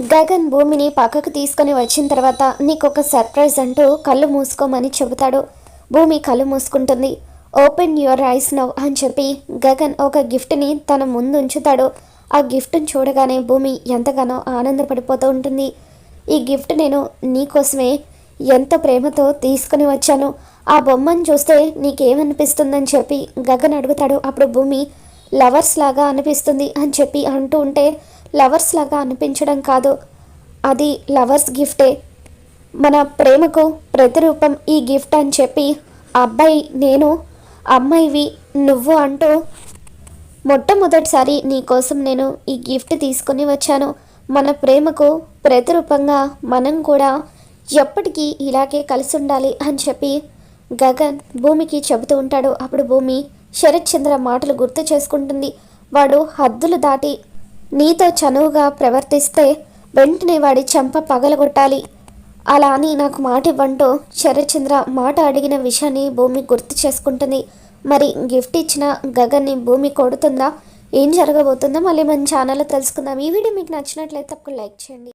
గగన్ భూమిని పక్కకు తీసుకొని వచ్చిన తర్వాత నీకు ఒక సర్ప్రైజ్ అంటూ కళ్ళు మూసుకోమని చెబుతాడు. భూమి కళ్ళు మూసుకుంటుంది. ఓపెన్ యువర్ ఐస్ నవ్ అని చెప్పి గగన్ ఒక గిఫ్ట్ని తన ముందు ఉంచుతాడు ఆ గిఫ్ట్ని చూడగానే భూమి ఎంతగానో ఆనందపడిపోతూ ఉంటుంది. ఈ గిఫ్ట్ నేను నీకోసమే ఎంత ప్రేమతో తీసుకుని వచ్చాను. ఆ బొమ్మను చూస్తే నీకేమనిపిస్తుందని చెప్పి గగన్ అడుగుతాడు. అప్పుడు భూమి లవర్స్ లాగా అనిపిస్తుంది అని చెప్పి అంటూ ఉంటే లవర్స్ లాగా అనిపించడం కాదు. అది లవర్స్ గిఫ్టే. మన ప్రేమకు ప్రతిరూపం ఈ గిఫ్ట్ అని చెప్పి అబ్బాయి నేను అమ్మాయివి నువ్వు అంటూ మొట్టమొదటిసారి నీకోసం నేను ఈ గిఫ్ట్ తీసుకుని వచ్చాను. మన ప్రేమకు ప్రతిరూపంగా మనం కూడా ఎప్పటికీ ఇలాగే కలిసి ఉండాలి అని చెప్పి గగన్ భూమికి చెబుతూ ఉంటాడు. అప్పుడు భూమి శరత్ చంద్ర మాటలు గుర్తు చేసుకుంటుంది. వాడు హద్దులు దాటి నీతో చనువుగా ప్రవర్తిస్తే వెంటనే వాడి చెంప పగలగొట్టాలి. అలా అని నాకు మాట ఇవ్వంటూ శరచంద్ర మాట అడిగిన విషయాన్ని భూమి గుర్తు చేసుకుంటుంది. మరి గిఫ్ట్ ఇచ్చిన గగన్ని భూమి కొడుతుందా? ఏం జరగబోతుందో మళ్ళీ మన ఛానల్లో తెలుసుకుందాం. ఈ వీడియో మీకు నచ్చినట్లయితే తప్పకుండా లైక్ చేయండి.